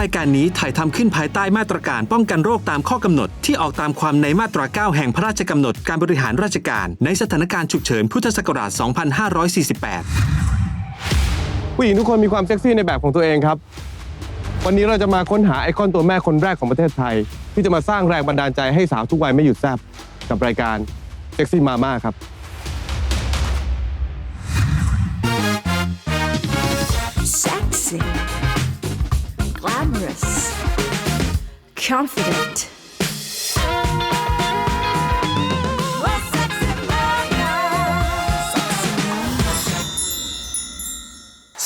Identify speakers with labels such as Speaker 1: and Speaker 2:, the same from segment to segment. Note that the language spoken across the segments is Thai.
Speaker 1: รายการนี้ถ่ายทำขึ้นภายใต้มาตรการป้องกันโรคตามข้อกำหนด ที่ออกตามความในมาตรา 9 แห่งพระราชกำหนดการบริหารราชการ ในสถานการณ์ฉุกเฉินพุทธศักราช 2548
Speaker 2: ผู้หญิงทุกคนมีความเซ็กซี่ในแบบของตัวเองครับ วันนี้เราจะมาค้นหาไอคอนตัวแม่คนแรกของประเทศไทย ที่จะมาสร้างแรงบันดาลใจให้สาวทุกวัยไม่หยุดแซบกับรายการเซ็กซี่มาม่าครับ
Speaker 3: sexy, glamorous, confident.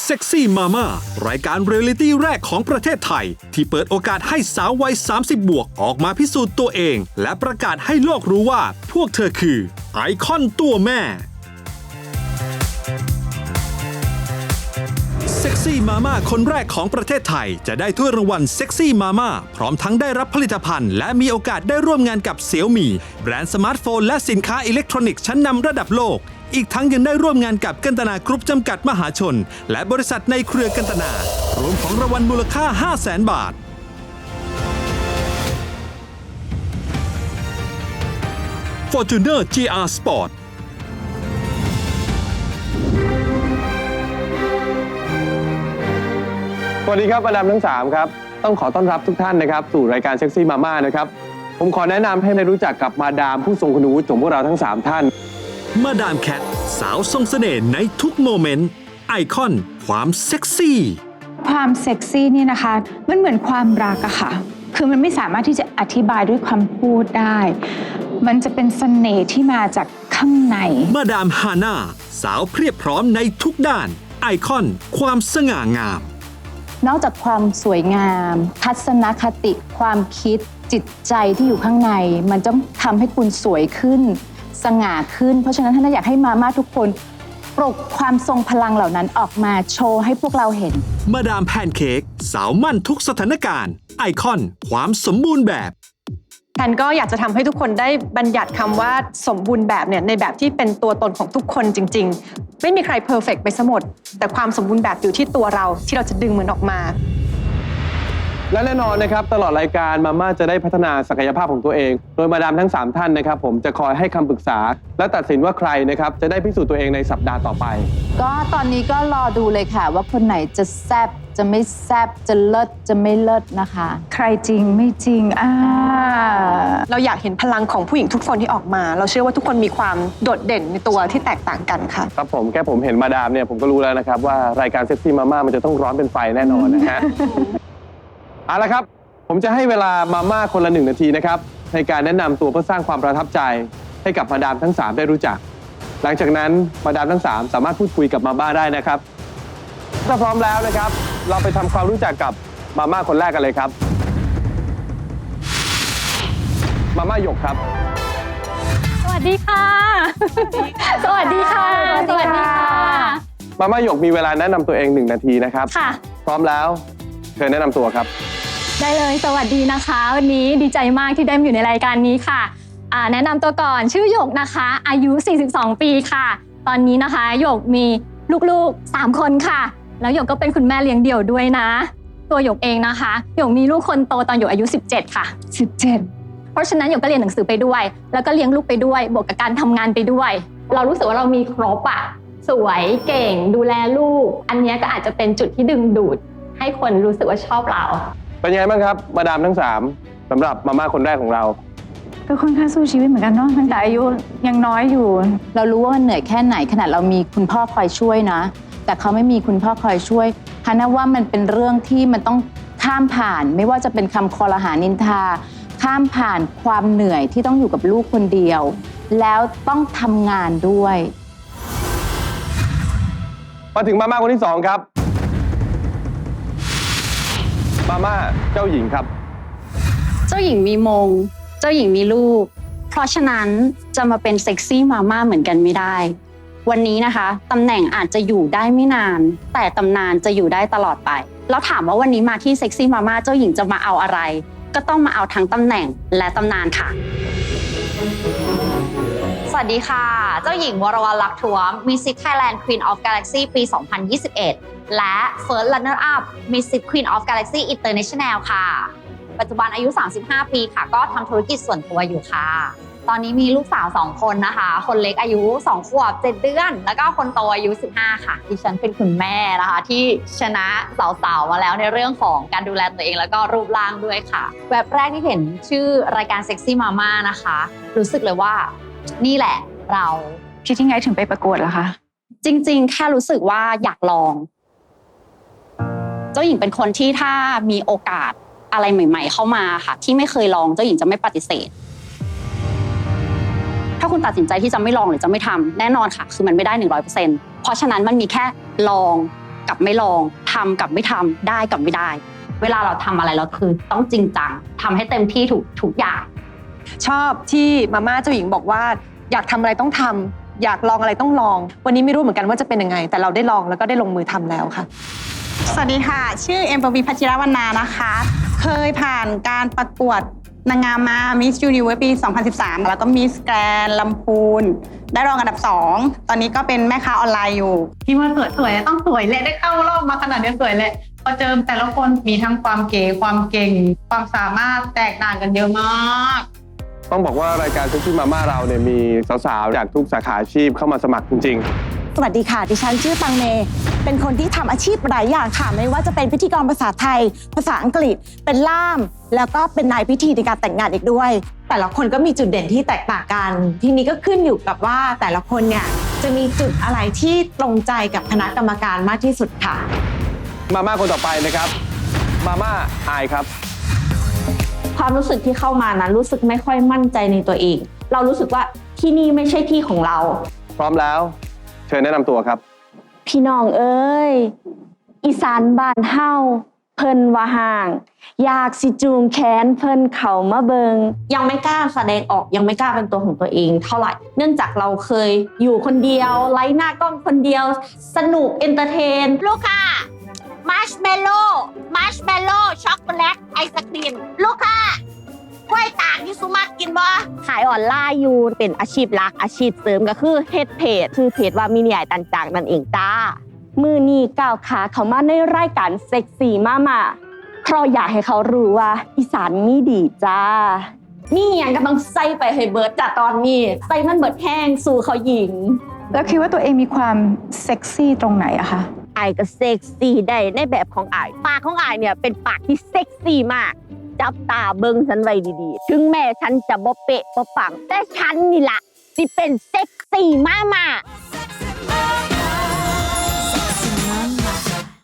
Speaker 1: Sexy Mama รายการเรียลลิตี้แรกของประเทศไทย ที่เปิดโอกาสให้สาววัย 30 บวกออกมาพิสูจน์ตัวเอง และประกาศให้โลกรู้ว่าพวกเธอคือไอคอนตัวแม่ เซ็กซี่มาม่าคนแรกของประเทศไทย จะได้ถ้วยรางวัลเซ็กซี่มาม่าพร้อมทั้งได้รับผลิตภัณฑ์ และมีโอกาสได้ร่วมงานกับเสี่ยวมี่แบรนด์สมาร์ทโฟน และสินค้าอิเล็กทรอนิกส์ชั้นนำระดับโลก อีกทั้งยังได้ร่วมงานกับกันตนากรุ๊ปจำกัดมหาชน และบริษัทในเครือกันตนารวมของรางวัลมูลค่า 5 0 0แสนบาทฟ f o r t u n e r GR Sport
Speaker 2: สวัสดีครับมาดามทั้ง 3 ครับ ต้องขอต้อนรับทุกท่านนะครับ สู่รายการเซ็กซี่มาม่านะครับ ผมขอแนะนำให้ได้รู้จักกับมาดามผู้ทรงคุณวุฒิของพวกเราทั้ง 3 ท่าน
Speaker 1: มาดามแคทสาวทรงเสน่ห์ในทุกโมเมนต์ ไอคอนความเซ็กซี่
Speaker 4: ความเซ็กซี่นี่นะคะ มันเหมือนความรักอะค่ะ คือมันไม่สามารถที่จะอธิบายด้วยคำพูดได้ มันจะเป็นเสน่ห์ที่มาจากข้างใน
Speaker 1: มาดามฮาน่าสาวเพรียบพร้อมในทุกด้าน ไอคอนความสง่างาม
Speaker 4: นอกจากความสวยงาม ทัศนคติ ความคิด จิตใจที่อยู่ข้างใน มันจะทำให้คุณสวยขึ้น สง่าขึ้น เพราะฉะนั้นท่านอยากให้มาม่าทุกคน ปลุกความทรงพลังเหล่านั้นออกมาโชว์ให้พวกเราเห็น
Speaker 1: มาดามแพนเค้กสาวมั่นทุกสถานการณ์ ไอคอน ความสมบูรณ์แบบ
Speaker 5: แทนก็อยากจะทำให้ทุกคนได้บัญญัติคำว่าสมบูรณ์แบบเนี่ยในแบบที่เป็นตัวตนของทุกคนจริง ๆ ไม่มีใครเพอร์เฟกไปซะหมดแต่ความสมบูรณ์แบบอยู่ที่ตัวเราที่เราจะดึงมันออกมา
Speaker 2: และแน่นอนนะครับตลอดรายการมาม่าจะได้พัฒนาศักยภาพของตัวเอง โดยมาดามทั้ง 3 ท่านนะครับ ผมจะคอยให้คำปรึกษา และตัดสินว่าใครนะครับจะได้พิสูจน์ตัวเองในสัปดาห์ต่อไป
Speaker 4: ก็ตอนนี้ก็รอดูเลยค่ะ ว่าคนไหนจะแซบ จะไม่แซบจะเลิศจะไม่เลิศนะคะ ใครจริงไม่จริงอ่า
Speaker 5: เราอยากเห็นพลังของผู้หญิงทุกคนที่ออกมา เราเชื่อว่าทุกคนมีความโดดเด่นในตัวที่แตกต่างกันค่ะ
Speaker 2: ครับผมแค่ผมเห็นมาดามเนี่ยผมก็รู้แล้วนะครับว่ารายการเซ็กซี่มาม่ามันจะต้องร้อนเป็นไฟแน่นอนนะฮะ เอาละครับ ผมจะให้เวลามาม่าคนละหนึ่งนาทีนะครับ ในการแนะนำตัวเพื่อสร้างความประทับใจ ให้กับมาดามทั้ง 3 ได้รู้จัก หลังจากนั้นมาดามทั้ง 3 สามารถพูดคุยกับมาม่าได้นะครับ ถ้าพร้อมแล้วนะครับ เราไปทำความรู้จักกับมาม่าคนแรกกันเลยครับ มาม่าหยกครับ
Speaker 6: สวัสดีค่ะ สวัสดีค่ะ สวัสดีค่ะ
Speaker 2: มาม่าหยกมีเวลาแนะนำตัวเองหนึ่งนาทีนะครับ
Speaker 6: ค่ะ
Speaker 2: พร้อมแล้วเชิญแนะนำตัวครับ
Speaker 6: ได้เลย สวัสดีนะคะ วันนี้ดีใจมากที่ได้มาอยู่ในรายการนี้ค่ะอ่าแนะนำตัวก่อน ชื่อหยกนะคะ อายุ 42 ปีค่ะ ตอนนี้นะคะ หยกมีลูกๆ 3 คนค่ะ แล้วหยกก็เป็นคุณแม่เลี้ยงเดี่ยวด้วยนะ ตัวหยกเองนะคะหยกมีลูกคนโตตอนหยกอายุ 17 ค่ะ
Speaker 4: 17
Speaker 6: เพราะฉะนั้นหยกก็เรียนหนังสือไปด้วย แล้วก็เลี้ยงลูกไปด้วย บวกกับการทำงานไปด้วย เรารู้สึกว่าเรามีครบอะสวยเก่ง ดูแลลูก อันเนี้ยก็อาจจะเป็นจุดที่ดึงดูด ให้คนรู้สึกว่าชอบเรา
Speaker 2: เป็นยังไงบ้างครับ มาดามทั้ง3สำหรับมาม่าคนแรกของเรา
Speaker 4: ก็ค่อนข้างสู้ชีวิตเหมือนกันเนาะตั้งแต่อายุยังน้อยอยู่ เรารู้ว่ามันเหนื่อยแค่ไหนขนาดเรามีคุณพ่อคอยช่วยนะ แต่เขาไม่มีคุณพ่อคอยช่วยฮานะว่ามันเป็นเรื่องที่มันต้องข้ามผ่าน ไม่ว่าจะเป็นคำคอรหานินทา ข้ามผ่านความเหนื่อยที่ต้องอยู่กับลูกคนเดียว แล้วต้องทำงานด้วย
Speaker 2: มาถึงมาม่าคนที่2ครับ มาม่าเจ้าหญิงครับ
Speaker 7: เจ้าหญิงมีมง เจ้าหญิงมีลูก เพราะฉะนั้นจะมาเป็นเซ็กซี่มาม่าเหมือนกันไม่ได้ วันนี้นะคะตำแหน่งอาจจะอยู่ได้ไม่นาน แต่ตำนานจะอยู่ได้ตลอดไป แล้วถามว่าวันนี้มาที่เซ็กซี่มาม่าเจ้าหญิงจะมาเอาอะไร ก็ต้องมาเอาทั้งตำแหน่งและตำนานค่ะ สวัสดีค่ะ เจ้าหญิงวรวรรณลักษณ์ทวม Miss Thailand Queen of Galaxy ปี 2021 และ First Runner Up Miss Queen of Galaxy International ค่ะ ปัจจุบันอายุ 35 ปีค่ะ ก็ทำธุรกิจส่วนตัวอยู่ค่ะ ตอนนี้มีลูกสาว 2 คนนะคะ คนเล็กอายุ 2 ขวบ 7 เดือน แล้วก็คนโตอายุ 15 ค่ะดิฉันเป็นคุณแม่นะคะ ที่ชนะสาวๆมาแล้วในเรื่องของการดูแลตัวเองแล้วก็รูปร่างด้วยค่ะ แบบแรกที่เห็นชื่อรายการ Sexy Mama นะคะ รู้สึกเลยว่านี่แหละเรา
Speaker 4: คิดยังไงถึงไปประกวดล่ะคะ
Speaker 7: จริง ๆ แค่รู้สึกว่าอยากลอง เจ้าหญิงเป็นคนที่ถ้ามีโอกาสอะไรใหม่ ๆ เข้ามาค่ะ ที่ไม่เคยลองเจ้าหญิงจะไม่ปฏิเสธ คุณตัดสินใจที่จะไม่ลองหรือจะไม่ทำแน่นอนค่ะ คือมันไม่ได้หนึ่งร้อยเปอร์เซ็นต์เพราะฉะนั้นมันมีแค่ลองกับไม่ลองทำกับไม่ทำได้กับไม่ได้ เวลาเราทำอะไรเราคือต้องจริงจังทำให้เต็มที่ทุกทุกอย่าง
Speaker 5: ชอบที่มาม่าเจ้าหญิงบอกว่า อยากทำอะไรต้องทำอยากลองอะไรต้องลอง วันนี้ไม่รู้เหมือนกันว่าจะเป็นยังไง แต่เราได้ลองแล้วก็ได้ลงมือทำแล้วค่ะ
Speaker 8: สวัสดีค่ะ ชื่อเอ็มปวีพัชิรวรรณานะคะ เคยผ่านการประกวด นางงามมา Miss Universe ปี 2013 แล้วก็ Miss Grand ลำพูน ได้รองอันดับ 2 ตอนนี้ก็เป็นแม่ค้าออนไลน์อยู่
Speaker 9: พี่ว่าสวยสวยต้องสวยแหละได้เข้ารอบมาขนาดนี้สวยแหละพอเจอแต่ละคนมีทั้งความเก๋ความเก่ง ความสามารถแตกต่างกันเยอะมาก
Speaker 2: ต้องบอกว่ารายการเซ็กซี่มาม่าเราเนี่ยมีสาวๆ จากทุกสาขาอาชีพเข้ามาสมัครจริง
Speaker 10: สวัสดีค่ะ ดิฉันชื่อตังเม เป็นคนที่ทำอาชีพหลายอย่างค่ะ ไม่ว่าจะเป็นพิธีกรภาษาไทย ภาษาอังกฤษ เป็นล่าม แล้วก็เป็นนายพิธีในการแต่งงานอีกด้วย
Speaker 11: แต่ละคนก็มีจุดเด่นที่แตกต่างกัน ทีนี้ก็ขึ้นอยู่กับว่าแต่ละคนเนี่ยจะมีจุดอะไรที่ตรงใจกับคณะกรรมการมากที่สุดค่ะ
Speaker 2: ๆมาม่าคนต่อไปนะครับ มาม่าอายครับ
Speaker 12: ความรู้สึกที่เข้ามานั้นรู้สึกไม่ค่อยมั่นใจในตัวเอง เรารู้สึกว่าที่นี่ไม่ใช่ที่ของเรา
Speaker 2: พร้อมแล้ว เชิญแนะนำตัวครับ
Speaker 12: พี่น้องเอ้ย อีสานบ้านเฮาเพิ่นว่าห่าง อยากสิจูงแขนเพิ่นเขามาเบิงยังไม่กล้าแสดงออกยังไม่กล้าเป็นตัวของตัวเองเท่าไหร่ เนื่องจากเราเคยอยู่คนเดียว ไลฟ์หน้ากล้องคนเดียว สนุกเอนเตอร์เทน
Speaker 6: ลูกค่ะมัชเมลโล่มัชเมลโล่ช็อกโกแลตไอศครีมลูกค่ะ กล้วยตากที่สุมากินบ่
Speaker 12: ขายออนไลน์อยู่เป็นอาชีพหลักอาชีพเสริมก็คือเฮ็ดเพจคือเพจว่ามินิไอตันจางนั่นเองจ้ามือนี้ก้าวขาเขามาในรายการเซ็กซี่มามาเพราะอยากให้เขารู้ว่า อีสานมีดีจ้ามีอย่างก็ต้องใส่ไปให้เบิร์ดจ้ะตอนนี้ใส่มันเบิดแห้งสู่เขาหญิง
Speaker 4: แล้วคิดว่าตัวเองมีความเซ็กซี่ตรงไหนอะคะ
Speaker 12: ไอายก็เซ็กซี่ได้ในแบบของไอายปากของไอายเนี่ยเป็นปากที่เซ็กซี่มากับตาเบิ่งฉันไว้ดีๆ ถึงแม่ฉันจะบ่เปะบ่ปัง แต่ฉันนี่ล่ะสิเป็นเซ็กซี่มามา Sexy